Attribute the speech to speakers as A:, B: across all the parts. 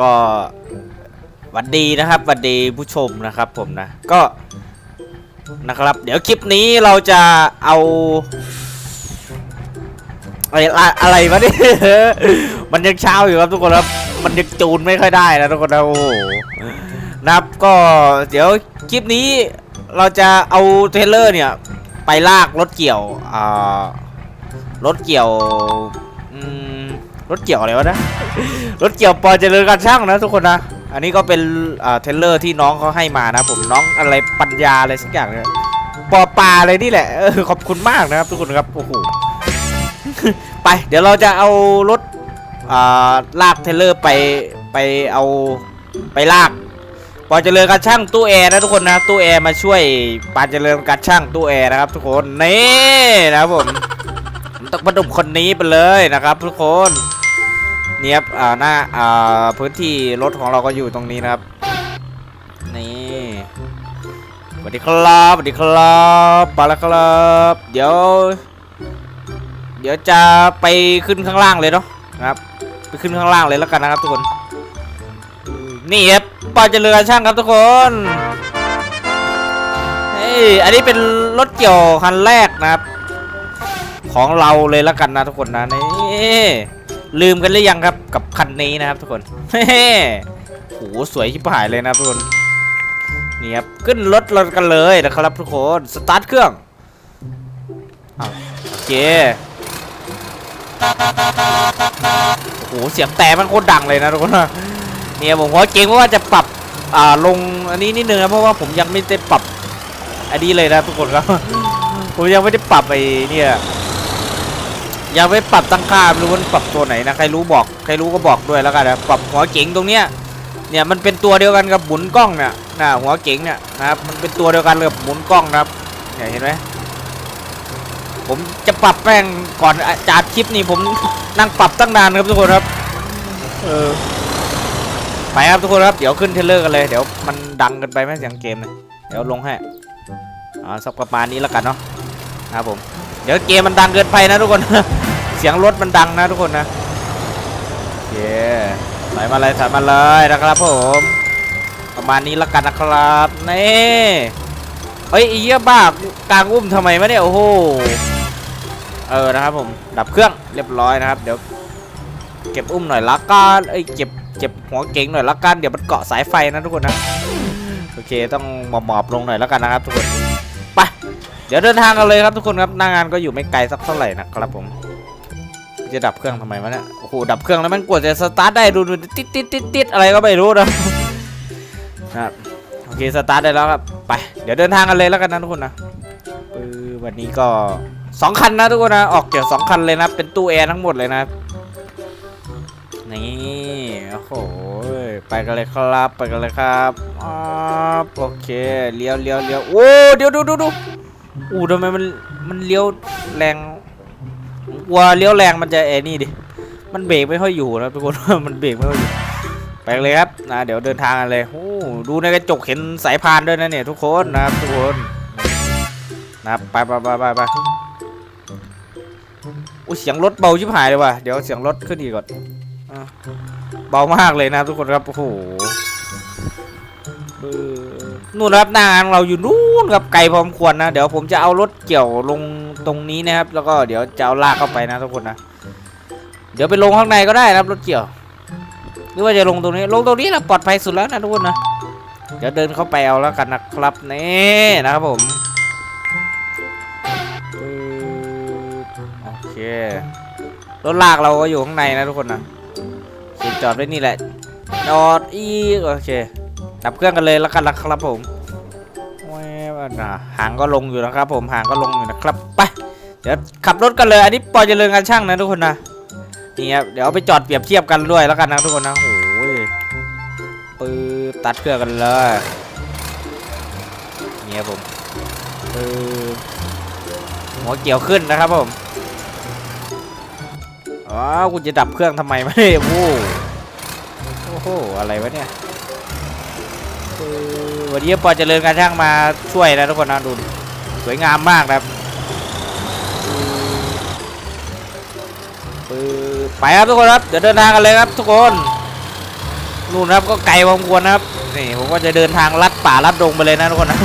A: ก็หวันดีนะครับหวันดีผู้ชมนะครับผมนะ ก็นะครับ เดี๋ยวคลิปนี้เราจะเอาอะไรอะไรวะเนี่ยมันยังเช้าอยู่ครับทุกคนครับ มันยังจูนไม่ค่อยได้นะทุกคนนะโอ้โหนะครับก็เดี๋ยวคลิปนี้เราจะเอาเทเลอร์เนี่ย ไปลากรถเกี่ยวอ่า รถเกี่ยวรถเกี่ยวอะไรวะนะ รถเกี่ยวปอเจริญการช่างนะทุกคนนะ อันนี้ก็เป็นเทรลเลอร์ที่น้องเขาให้มานะผมน้องอะไรปัญญาอะไรสักอย่างเนี่ยปอปลาอะไรนี่แหละเออขอบคุณมากนะครับทุกคนครับโอ้โหไป เดี๋ยวเราจะเอารถลากเทรลเลอร์ไปไปเอาไปลากปอเจริญการช่างตู้แอร์นะทุกคนนะตู้แอร์มาช่วยปาเจริญการช่างตู้แอร์นะครับทุกคนนี่นะครับผม ต้องประดุมคนนี้ไปเลยนะครับทุกคนเนี่ยครับอ่าหน้าอ่าพื้นที่รถของเราก็อยู่ตรงนี้นะครับ นี่สวัสดีครับสวัสดีครับไปแล้วครับ เดี๋ยว เดี๋ยวจะไปขึ้นข้างล่างเลยเนาะนะครับ ไปขึ้นข้างล่างเลยแล้วกันนะครับทุกคน นี่ครับปาเจริญช่างครับทุกคนเฮ้ยอันนี้เป็นรถเกี่ยวคันแรกนะครับ ของเราเลยล้วกันนะทุกคนนะนี่ลืมกันหรือยังครับกับคันนี้นะครับทุกคนเฮ้โหสวยชิบหายเลยนะทุกคนนี่ครับขึ้นรถเรากันเลยนะครับทุกคนสตาร์ทเครื่องอโอเคโอ้โหเสียงแต่มันโคตรดังเลยนะทุกคนนะเนี่ยผมว่าเก่งว่าจะปรับอ่าลงอันนี้นิดนึงนะเพราะว่าผมยังไม่ได้ปรับอันนี้เลยนะทุกคนครับผมยังไม่ได้ปรับไอ้เนี่ย ยังไม่ปรับตั้งค่าไม่รู้ว่าปรับตัวไหนนะใครรู้บอกใครรู้ก็บอกด้วยแล้วกันนะปรับหัวเก๋งตรงเนี้ยเนี่ยมันเป็นตัวเดียวกันกับหมุนกล้องเนี่ยนะหัวเก๋งเนี่ยนะครับมันเป็นตัวเดียวกันกับหมุนกล้องนะครับเนี่ยเห็นไหมผมจะปรับแป้งก่อนจาดคลิปนี่ผมนั่งปรับตั้งนานครับทุกคนครับเออไปครับทุกคนครับเดี๋ยวขึ้นเทรลเลอร์กันเลยเดี๋ยวมันดังกันไปไหมเสียงเกมเนี่ยเดี๋ยวลงให้อ่าสักประมาณนี้แล้วกันเนาะนะครับผมเดี๋ยวเกมมันดังเกินไปนะทุกคน เสียงรถมันดังนะทุกคนนะโอเคใส่มาเลยใส่มาเลยนะครับผมประมาณนี้ละกันนะครับนี่เฮ้ยไอ้เหี้ยบ้ากลางอุ้มทำไมวะเนี่ยโอ้โหเออนะครับผมดับเครื่องเรียบร้อยนะครับ เดี๋ยวเก็บอุ้มหน่อยละกันเอ้ยเก็บเก็บหัวเก่งหน่อยละกันเดี๋ยวมันเกาะสายไฟนะทุกคนนะโอเคต้องหมอบๆลงหน่อยแล้วกันนะครับทุกคนไปเดี๋ยวเดินทางกันเลยครับทุกคนครับหน้างานก็อยู่ไม่ไกลสักเท่าไหร่นะครับผม จะดับเครื่องทำไมวะเนี่ยโอ้โหดับเครื่องแล้วมันกดจะสตาร์ทได้ดูดูติดติดติดติดอะไรก็ไม่รู้นะนะครับโอเคสตาร์ทได้แล้วครับไปเดี๋ยวเดินทางกันเลยแล้วกันนะทุกคนนะเออวันนี้ก็สองคันนะทุกคนนะออกเกี่ยวสองคันเลยนะเป็นตู้แอร์ทั้งหมดเลยนะนี่โอ้โหไปกันเลยครับไปกันเลยครับอ๋อโอเคเลี้ยวเลี้ยวเลี้ยวโอ้เดี๋ยวดูดูดูอู้ทำไมมันมันเลี้ยวแรง วัวเลี้ยวแรงมันจะเอนี่ดิ มันเบรกไม่ค่อยอยู่นะทุกคน มันเบรกไม่ค่อยอยู่ ไปเลยครับนะเดี๋ยวเดินทางกันเลยโอ้ดูในกระจกเห็นสายพานด้วยนะเนี่ยทุกคนนะครับทุกคนนะครับไปไปไปไปไปอุ้ยเสียงรถเบาชิบหายเลยว่ะ เดี๋ยวเสียงรถขึ้นอีกก่อนอะเบามากเลยนะทุกคนครับ โอ้โห นู่นครับหน้างานเราอยู่นู่นครับไกลพอสมควรนะ เดี๋ยวผมจะเอารถเกี่ยวลงตรงนี้นะครับ แล้วก็เดี๋ยวจะเอาลากเข้าไปนะทุกคนนะเดี๋ยวไปลงข้างในก็ได้นะครับรถเกี่ยว หรือว่าจะลงตรงนี้ลงตรงนี้นะปลอดภัยสุดแล้วนะทุกคนนะเดี๋ยวเดินเข้าไปเอาแล้วกันนะครับนี่นะครับผมโอเครถลากเราก็อยู่ข้างในนะทุกคนนะจอดไว้นี่แหละจอดอีกโอเค ดับเครื่องกันเลยแล้วกันนะครับผมแววนะหางก็ลงอยู่นะครับ ผมหางก็ลงอยู่นะครับไปเดี๋ยวขับรถกันเลยอันนี้ปอยเริญการช่างนะทุกคนนะนี่ครับเดี๋ยวเอาไปจอดเปรียบเทียบกันด้วยแล้วกันนะทุกคนนะโอ้ยปื๊บตัดเครื่องกันเลยนี่ครับผมปื๊บหัวเกี่ยวขึ้นนะครับผมอ๋อคุณจะดับเครื่องทำไมไม่ได้โอ้โหอะไรวะเนี่ย วันนี้ปอเจริญการช่างมาช่วยนะทุกคนนะดูสวยงามมากนะครับไปครับทุกคนครับเดี๋ยวเดินทางกันเลยครับ ทุกคนนู่นครับก็ไกลพอสมควรนะครับนี่ผมก็จะเดินทางลัดป่าลัดดงไปเลยนะทุกคนนะ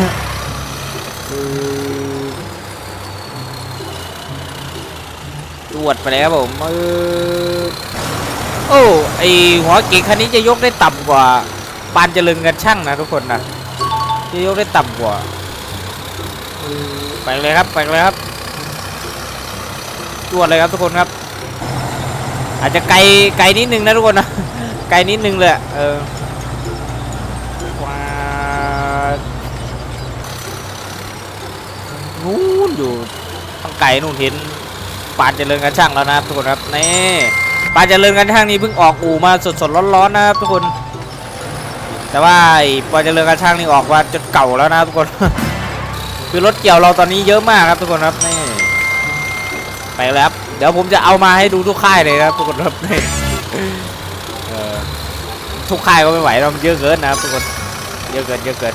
A: ปึ๊บตรวจไปเลยครับผมโอ้ไอหัวเก่งคันนี้จะยกได้ต่ำกว่า ปานเจริญกันช่างนะทุกคนนะจะยกได้ต่ำกว่า ไปเลยครับ ไปเลยครับตรวจเลยครับทุกคนครับ อาจจะไกลไกลนิดนึงนะทุกคนนะไกลนิดนึงเลยเออว้านู่นอยู่ตั้งไกลนู่นเห็นปานเจริญกันช่างแล้วนะครับทุกคนครับนี่ปานเจริญกันช่างนี้เพิ่งออกอู่มาสดๆร้อนๆนะครับทุกคน แต่ว่าไอ้ปานเจริญกันช่างนี่ออกมาจนเก่าแล้วนะทุกคน คือรถเกี่ยวเราตอนนี้เยอะมากครับทุกคนครับนี่ไปแล้วครับเดี๋ยวผมจะเอามาให้ดูทุกค่ายเลยนะครับทุกคนครับนี่ทุกค่ายก็ไม่ไหวเราเยอะเกินนะครับทุกคนเยอะเกินเยอะเกิน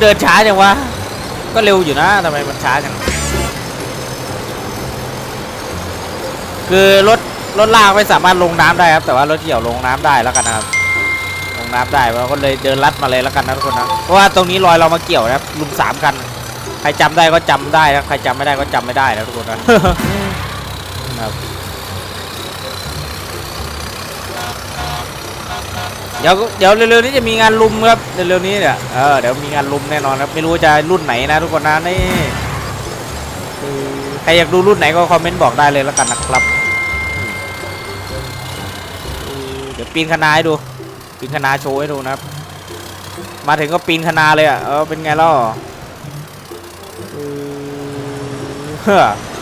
A: เดินช้าจังวะก็เร็วอยู่นะทำไมมันช้าจังคือรถ รถลากไม่สามารถลงน้ำได้ครับแต่ว่ารถเกี่ยวลงน้ำได้แล้วกันนะครับลงน้ำได้เราก็เลยเดินลัดมาเลยแล้วกันนะทุกคนนะเพราะว่าตรงนี้รอยเรามาเกี่ยวนะครับลุมสามคันใครจำได้ก็จำได้นะใครจำไม่ได้ก็จำไม่ได้นะทุกคนนะครับเดี๋ยวเดี๋ยวเร็วๆนี้จะมีงานลุมครับเร็วๆนี้เนี่ยเออเดี๋ยวมีงานลุมแน่นอนครับไม่รู้จะรุ่นไหนนะทุกคนนะนี่ใครอยากดูรุ่นไหนก็คอมเมนต์บอกได้เลยแล้วกันนะครับ ปีนคณาให้ดู ปีนคณาโชว์ให้ดูนะครับ มาถึงก็ปีนคณาเลยอะ เออเป็นไงล่ะ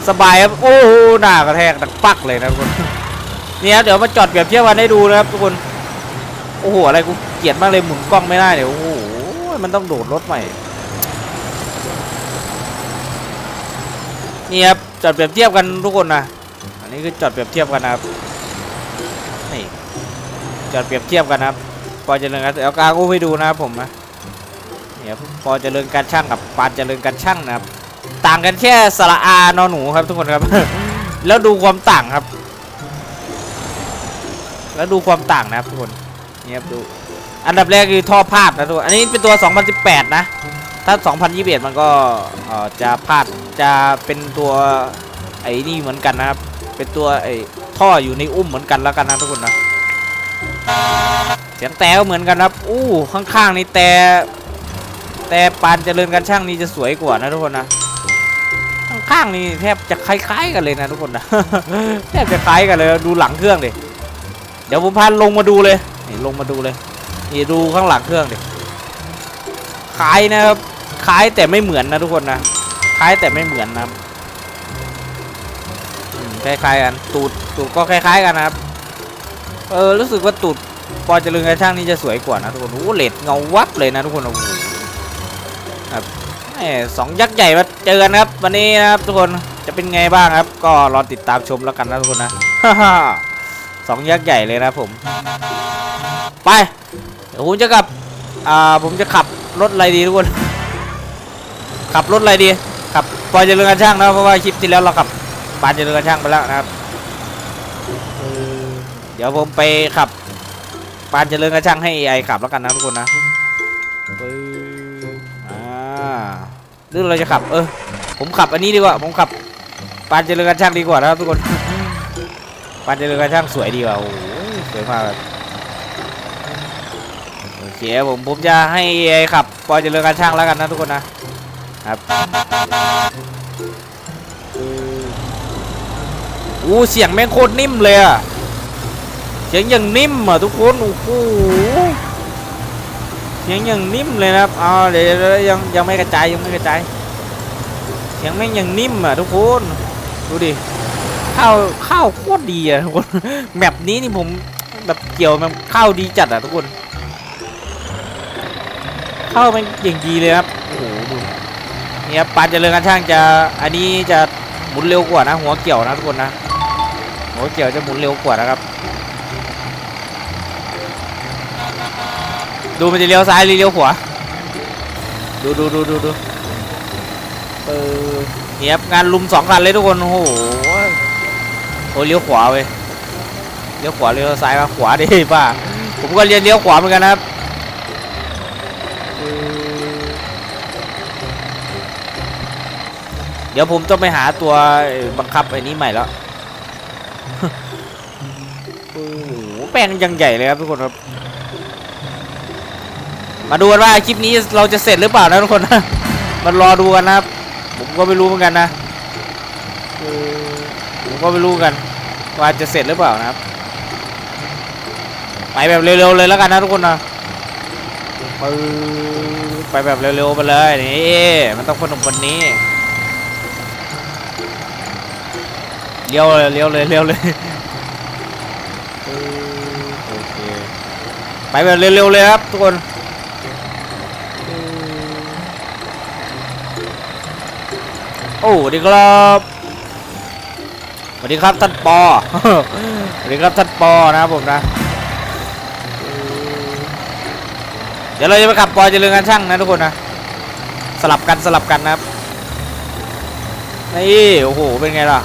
A: สบายครับ โอ้หน้ากระแทกดักปักเลยนะทุกคน เนี่ยเดี๋ยวมาจอดเปรียบเทียบกันให้ดูนะครับทุกคน โอ้โหอะไรกูเกลียดมากเลยหมุนกล้องไม่ได้เดี๋ยวโอ้โหมันต้องโดดรถใหม่นี่ครับจอดเปรียบเทียบกันทุกคนนะ อันนี้คือจอดเปรียบเทียบกันนะครับ จอดเปรียบเทียบกันนะครับพอเจริญกันเดี๋ยวกางอู้ให้ดูนะครับผมนะเนี่ยพอเจริญการช่างกับปานเจริญการช่างนะครับ ต่างกันแค่สระอานอหนูครับทุกคนครับ แล้วดูความต่างครับ แล้วดูความต่างนะครับทุกคนนี่ครับดูอันดับแรกคือท่อพาดนะทุกคนอันนี้เป็นตัว 2018 นะ ถ้า 2021 มันก็เอ่อจะพาดจะเป็นตัวไอ้นี่เหมือนกันนะครับ เป็นตัวไอ้ท่ออยู่ในอุ้มเหมือนกันแล้วกันนะทุกคนนะ เสียงแต่ก็เหมือนกันครับ อู้ข้างๆนี่แต่ แต่ปานเจริญกันช่างนี่จะสวยกว่านะทุกคนนะข้างๆนี่แทบจะคล้ายๆกันเลยนะทุกคนนะแทบจะคล้ายกันเลยดูหลังเครื่องดิเดี๋ยวผมพาลงมาดูเลยนี่ลงมาดูเลยนี่ดูข้างหลังเครื่องดิคล้ายนะครับคล้ายแต่ไม่เหมือนนะทุกคนนะคล้ายแต่ไม่เหมือนนะคล้ายๆกันตูดตูดก็คล้ายๆกันนะครับ เออรู้สึกว่าตูดปอเจริญกระช่างนี่จะสวยกว่านะทุกคนโอ้โหเลดเงาวับเลยนะทุกคนโอ้โหครับสองยักษ์ใหญ่มาเจอกันครับ วันนี้นะครับทุกคนจะเป็นไงบ้างครับ ก็รอติดตามชมแล้วกันนะทุกคนนะฮ่าสองยักษ์ใหญ่เลยนะผม ไปเดี๋ยวผมจะขับอ่าผมจะขับรถอะไรดีทุกคน ขับรถอะไรดีขับปอยเจริญกันช่างนะเพราะว่าคลิปที่แล้วเราขับปานเจริญกันช่างไปแล้วนะครับ ดี๋ยวผมไปขับ ปานเจริญกันช่างให้ไอขับแล้วกันนะทุกคนนะปึ๊บอ่าหรือเราจะขับ เออ ผมขับอันนี้ดีกว่า ผมขับ ปานเจริญกันช่างดีกว่านะครับทุกคน ปานเจริญกันช่างสวยดีกว่า โอ้โหสวยมากเลยโอเคผมผมจะให้ไอ้ขับ ปานเจริญกันช่างแล้วกันนะทุกคนนะ ครับอู้เสียงแม่งโคตรนิ่มเลยอะ เสียงอย่างนิ่มอะทุกคนโอ้โหเสียงอย่างนิ่มเลยนะครับเอาเดี๋ยวเดี๋ยวยังยังไม่กระจายยังไม่กระจายเสียงแม่งยังนิ่มอะทุกคนดูดิข้าวข้าวโคตรดีอะทุกคนแมปนี้นี่ผมแบบเกี่ยวแบบข้าวดีจัดอะทุกคนข้าวมันอย่างดีเลยครับโอ้โหดูนี่ครับปานเจริญการช่างจะอันนี้จะหมุนเร็วกว่านะ หัวเกี่ยวนะทุกคนนะหัวเกี่ยวจะหมุนเร็วกว่านะครับ ดูมันจะเลี้ยวซ้ายหรือเลี้ยวขวาดูดูดูดูดูเออเนียบงานลุมสองคันเลยทุกคน โอ้โหโอ้เลี้ยวขวาเว้ยเลี้ยวขวาเลี้ยวซ้ายมาขวาดิป้าผมก็เรียนเลี้ยวขวาเหมือนกันนะครับเดี๋ยวผมต้องไปหาตัวบังคับไอ้นี้ใหม่แล้วโอ้โหแปลงยังใหญ่เลยครับทุกคนครับ มาดูกันว่าคลิปนี้เราจะเสร็จหรือเปล่านะทุกคนนะมันรอดูกันนะครับ ผมก็ไม่รู้เหมือนกันนะผมก็ไม่รู้กัน ว่าจะเสร็จหรือเปล่านะครับ ไปแบบเร็วๆเลยแล้วกันนะทุกคนนะไปแบบเร็วๆไปเลยนี่มันต้องพนมคนนี้เลี้ยวเลยเลี้ยวเลยเลี้ยวเลยโอเคไปแบบเร็วๆเลยครับทุกคน โอ้ดีครับสวัสดีครับท่านปอสวัสดีครับท่านปอนะครับผมนะ เดี๋ยวเราจะไปขับปอเจริญการช่างนะทุกคนนะ สลับกันสลับกันนะครับ นี่โอ้โหเป็นไงล่ะ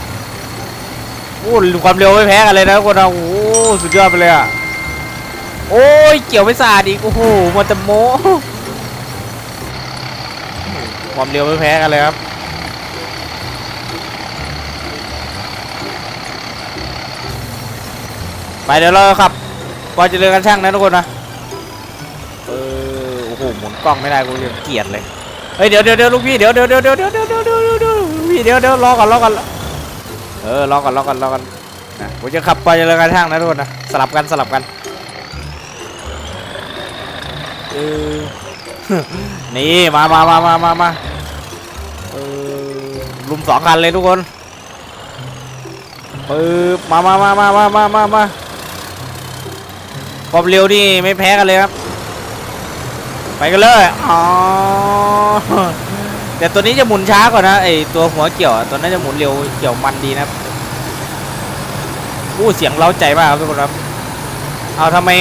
A: โอ้ความเร็วไม่แพ้กันเลยนะทุกคนนะโอ้สุดยอดไปเลยอะโอ้ยเกี่ยวไม่สะอาดอีกโอ้โหมัวแต่โมความเร็วไม่แพ้กันเลยครับ ไปเดี๋ยวเราขับปอเจะเริญกันช่างนะทุกคนนะเออโอ้โหหมุนกล้องไม่ได้กูยังเกลียดเลยเฮ้ยเดี๋ยวเดี๋ยวเดี๋ยวลูกพี่เดี๋ยวเดี๋ยวเดี๋ยวเดี๋ยวเดี๋ยวเดี๋ยวเดี๋ยวเดี๋ยวเดี๋ยวพี่เดี๋ยวเดี๋ยวรอก่อนรอก่อนเออรอก่อนรอก่อนรอก่อนนะผมจะขับปอเจริญกันช่างนะทุกคนนะสลับกันสลับกันเออนี่มามามามามามาเออลุมสองคันเลยทุกคนปึ๊บมามามามามามามา ความเร็วนี่ไม่แพ้กันเลยครับ ไปกันเลย อ๋อ แต่ตัวนี้จะหมุนช้ากว่านะไอตัวหัวเกี่ยวตัวนั้นจะหมุนเร็วเกี่ยวมันดีนะครับอู้เสียงเล้าใจมากครับทุกคนครับ เอาทำไม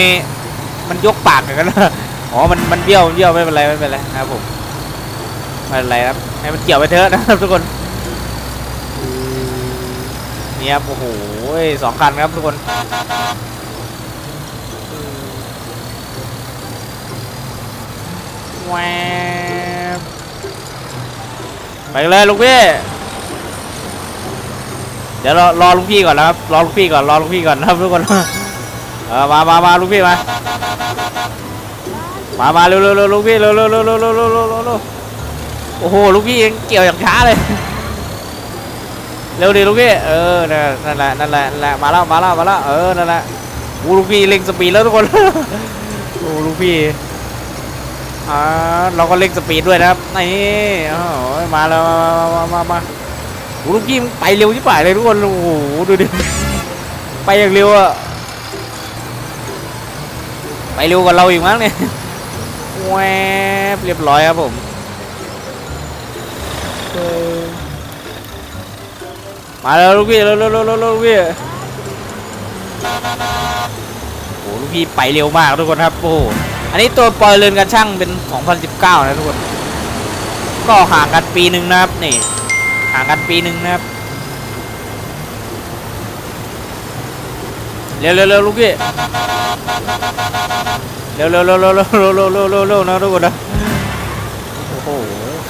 A: มันยกปากอย่างนั้นนะอ๋อ มันมันเบี้ยวมันเบี้ยวไม่เป็นไรไม่เป็นไรนะครับผมไม่เป็นไรครับให้มันเกี่ยวไปเถอะนะครับทุกคนนี่ครับโอ้โหสองคันครับทุกคน แวบไปเลยลูกพี่ เดี๋ยวรอรอลูกพี่ก่อนนะครับ รอลูกพี่ก่อน รอลูกพี่ก่อนนะครับทุกคน เออมามามาลูกพี่มา มามาเร็วเร็วเร็วลูกพี่เร็วเร็วเร็วเร็วเร็วเร็วเร็วเร็วโอ้โหลูกพี่ยังเกี่ยวอย่างช้าเลย เร็วดิลูกพี่ เออ นั่นแหละ นั่นแหละ นั่นแหละ มาแล้ว มาแล้ว มาแล้ว เออ นั่นแหละอ้ลูกพี่เร่งสปีดแล้วทุกคน โอ้ลูกพี่ อ่าเราก็เร่งสปีดด้วยนะครับนี่โอ้โหมาแล้วมามามามาโอ้ลูกพี่มันไปเร็วที่ป่ายเลยทุกคนโอ้โหดูดิไปอย่างเร็วอะไปเร็วกว่าเราอีกมั้งเนี่ยแวบเรียบร้อยครับผมมาแล้วลูกพี่เร็วเร็วเร็วลูกพี่โอ้ลูกพี่ไปเร็วมากทุกคนครับโอ้ อันนี้ตัวปอยเรือนกันช่างเป็น 2019 นะทุกคน ก็ห่างกันปีหนึ่งนะครับ นี่ ห่างกันปีหนึ่งนะครับ เร็วเร็วเร็วลูกพี่เร็วเร็วเร็วเร็วเร็วเร็วเร็วเร็วเร็วนะทุกคนนะโอ้โห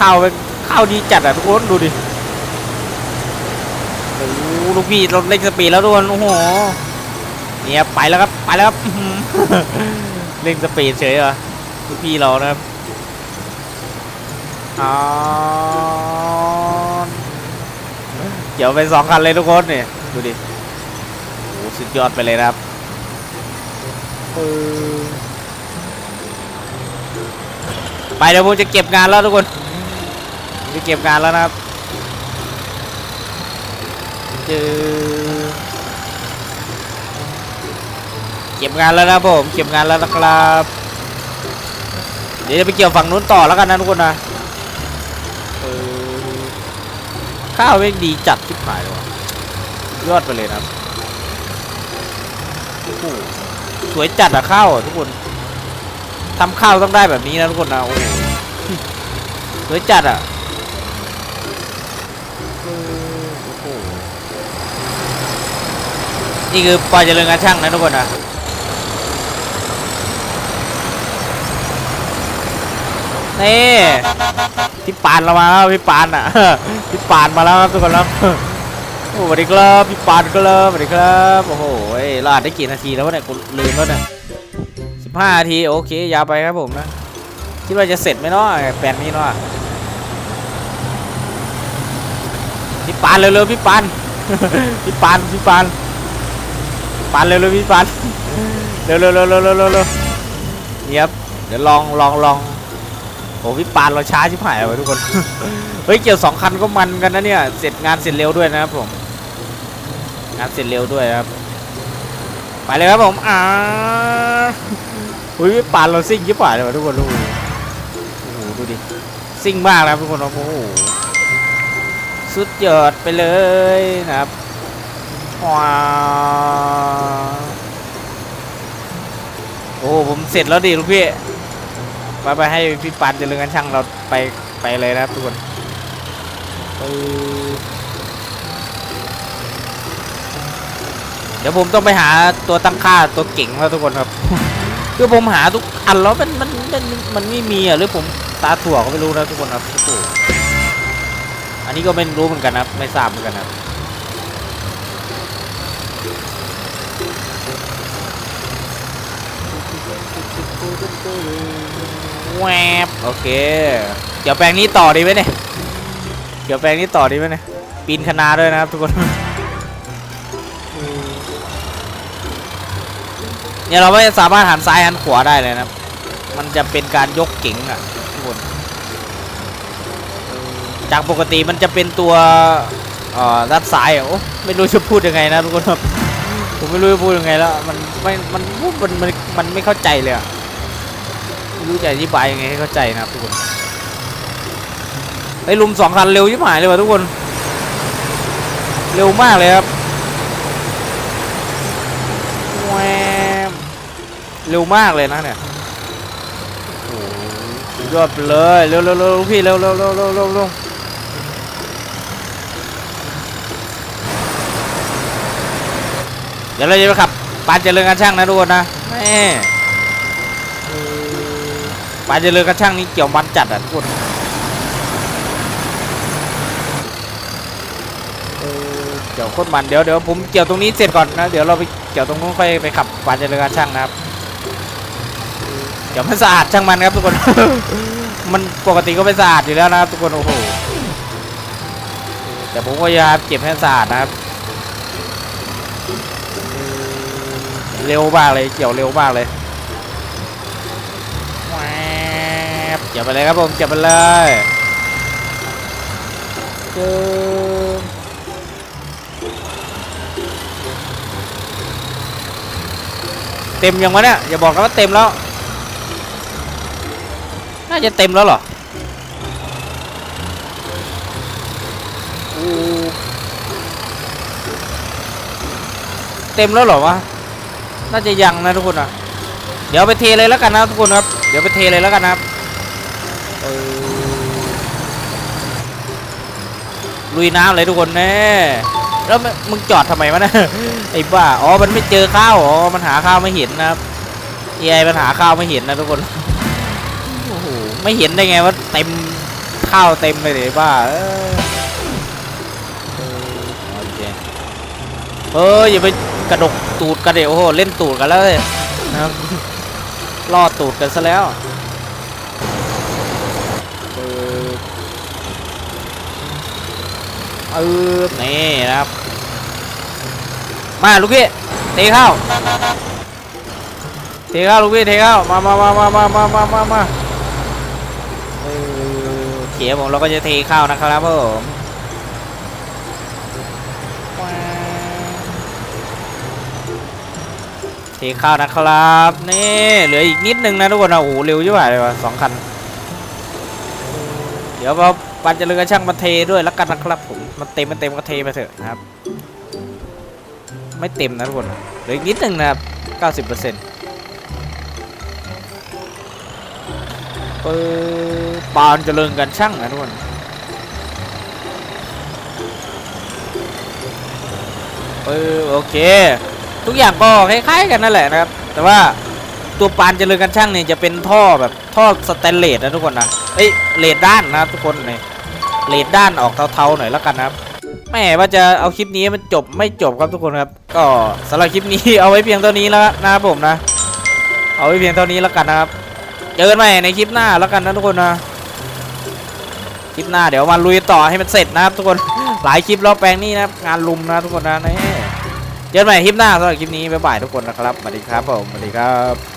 A: ข้าวเป็นข้าวดีจัดอะทุกคนดูดิโอ้ลูกพี่รถเล็กสปีดแล้วทุกคนโอ้โหเนี่ยไปแล้วครับไปแล้วครับ เร่งสปีดเฉยเหรอลูกพี่เรานะครับอ๋อเดี๋ยวเป็นสองคันเลยทุกคนเนี่ยดูดิโอ้โหสุดยอดไปเลยนะครับเออไปเดี๋ยวผมจะเก็บงานแล้วทุกคนผมจะเก็บงานแล้วนะครับเจอ ก็บงานแล้วนะผมเก็บงานแล้วนะครับ เดี๋ยวจะไปเกี่ยวฝั่งนู้นต่อแล้วกันนะทุกคนนะข้าวไม่งดีจัดที่ผายเลยวะยอดไปเลยนะครับโอ้โหสวยจัดอะข้าวอะทุกคนทำข้าวต้องได้แบบนี้นะทุกคนนะโอ้โหสวยจัดอะนี่คือปล่อยเจริญการช่างนะทุกคนนะ นี่พี่ปานเรามาแล้วพี่ปานอะพี่ปานมาแล้วครับทุกคนครับโอ้สวัสดีครับพี่ปานก็เริ่มสวัสดีครับโอ้โหเราอัดได้กี่นาทีแล้ววะเนี่ยกูลืมแล้วเนี่ยสิบห้านาทีโอเคยาวไปครับผมนะคิดว่าจะเสร็จไหมเนาะแปลนนี้เนาะพี่ปานเร็วๆพี่ปานพี่ปานพี่ปานปานเร็วๆพี่ปานเร็วๆเร็วๆเร็วๆเร็วๆเร็วๆนี่ครับเดี๋ยวลองลองลอง โอ้พี่ปานเราช้าชิบหายเลยทุกคน เฮ้ยเกี่ยวสองคันก็มันกันนะเนี่ย เสร็จงานเสร็จเร็วด้วยนะครับผม งานเสร็จเร็วด้วยครับ ไปเลยครับผมอ่าอุ้ยป่านเราซิ่งยิ่งป่าเลยทุกคนดูโอ้โหดูดิ ซิ่งมากนะครับทุกคนครับโอ้โห สุดยอดไปเลยนะครับว้าโอ้ผมเสร็จแล้วดิลูกพี่ ไปไปให้พี่ปานเจริญกันช่างเราไปไปเลยนะครับทุกคนปึ๊บเดี๋ยวผมต้องไปหาตัวตั้งค่าตัวเก่งแล้วทุกคนครับ คือผมหาทุกอันแล้วมันมันมันมันไม่มีอะหรือผมตาถั่วก็ไม่รู้นะทุกคนครับโอ้โหอันนี้ก็ไม่รู้เหมือนกันนะครับไม่ทราบเหมือนกันครับ แวบโอเคเดี๋ยวแปลงนี้ต่อดีไหมเนี่ยเดี๋ยวแปลงนี้ต่อดีไหมเนี่ย ปีนคณาด้วยนะครับทุกคน เนี่ยเราไม่สามารถหันซ้ายหันขวาได้เลยนะครับ มันจะเป็นการยกเก๋งอะทุกคน จากปกติมันจะเป็นตัวด้านซ้ายอะโอ้ไม่รู้จะพูดยังไงนะทุกคนครับ ผมไม่รู้จะพูดยังไงแล้ว มันไม่ มันมันมันมันไม่เข้าใจเลยอะ รู้จะอธิบายยังไงให้เข้าใจนะครับทุกคนไอ้ลุมสองคันเร็วยิ่งหายเลยว่ะทุกคน เร็วมากเลยครับแวมเร็วมากเลยนะเนี่ยโอ้โหยอดไปเลยเร็วเร็วเร็วพี่เร็วเร็วเร็วเร็วเร็วเร็วเดี๋ยวเราจะไปขับปานเจริญกันช่างนะทุกคนนะแม่ ปานเจริญกันช่างนี่เกี่ยวมันจัดอะทุกคนเกี่ยวโคตรมันเดี๋ยวเดี๋ยวผมเกี่ยวตรงนี้เสร็จก่อนนะเดี๋ยวเราไปเกี่ยวตรงนู้นค่อยไปขับปานเจริญกันช่างนะครับเดี๋ยวมันสะอาดช่างมันครับทุกคน มันปกติก็ไม่สะอาดอยู่แล้วนะครับทุกคนโอ้โหแต่ผมก็พยายามเก็บให้สะอาดนะครับ เร็วมากเลยเกี่ยวเร็วมากเลยแวบเกี่ยวไปเลยครับผมเกี่ยวไปเลยเจิมเต็มยังวะเนี่ยอย่าบอกนะว่าเต็มแล้ว น่าจะเต็มแล้วเหรอเต็มแล้วเหรอวะ น่าจะยังนะทุกคนอะ เดี๋ยวไปเทเลยแล้วกันนะทุกคนครับ เดี๋ยวไปเทเลยแล้วกันนะครับ ลุยน้ำเลยทุกคนแน่แล้วมึงมึงจอดทำไมวะเนะไอ้บ้าอ๋อมันไม่เจอข้าวอ๋อมันหาข้าวไม่เห็นนะครับเอไอมันหาข้าวไม่เห็นนะทุกคนโอ้โหไม่เห็นได้ไงว่าเต็มข้าวเต็มเลยเลยบ้าเออเออโอเคเอออย่าไปกระดกตูดกันเดี๋ยวโอ้โหเล่นตูดกันแล้วเลยนะครับล่อตูดกันซะแล้วเออเออนี่นะครับ มาลูกพี่เทเข้าเทเข้าลูกพี่เทเข้ามามามามามามามามาเออโอเคผมเราก็จะเทเข้านะครับผมเทข้านะครับนี่เหลืออีกนิดนึงนะทุกคนนะโอ้โหเร็วยิ่งกว่าเลยว่ะสองคัน เดี๋ยวเรา ปันจะเลือกช่างมาเทด้วยแล้วกันนะครับผมมันเต็มมันเต็มก็เทไปเถอะนะครับ ไม่เต็มนะทุกคนเหลืออีกนิดนึงนะครับเก้าสิบเปอร์เซ็นต์เปิดปานเจริญกันช่างนะทุกคนเออโอเค ทุกอย่างก็คล้ายๆกันนั่นแหละนะครับ แต่ว่าตัวปานเจริญกันช่างเนี่ยจะเป็นท่อแบบท่อสแตนเลสนะทุกคนนะเอ้ยเลดด้านนะครับทุกคนเนี่ย เลดด้านออกเทาๆหน่อยแล้วกันนะครับแม่ว่าจะเอาคลิปนี้มันจบไม่จบครับทุกคนครับ ก็สำหรับคลิปนี้เอาไว้เพียงเท่านี้แล้วนะครับผมนะ เอาไว้เพียงเท่านี้แล้วกันนะครับเจอกันใหม่ในคลิปหน้าแล้วกันนะทุกคนนะคลิปหน้าเดี๋ยวมาลุยต่อให้มันเสร็จนะครับทุกคนหลายคลิปแล้วแปลงนี่นะครับงานลุมนะทุกคนนะนี่เจอกันใหม่คลิปหน้าสำหรับคลิปนี้บ๊ายบายทุกคนนะครับสวัสดีครับผมสวัสดีครับ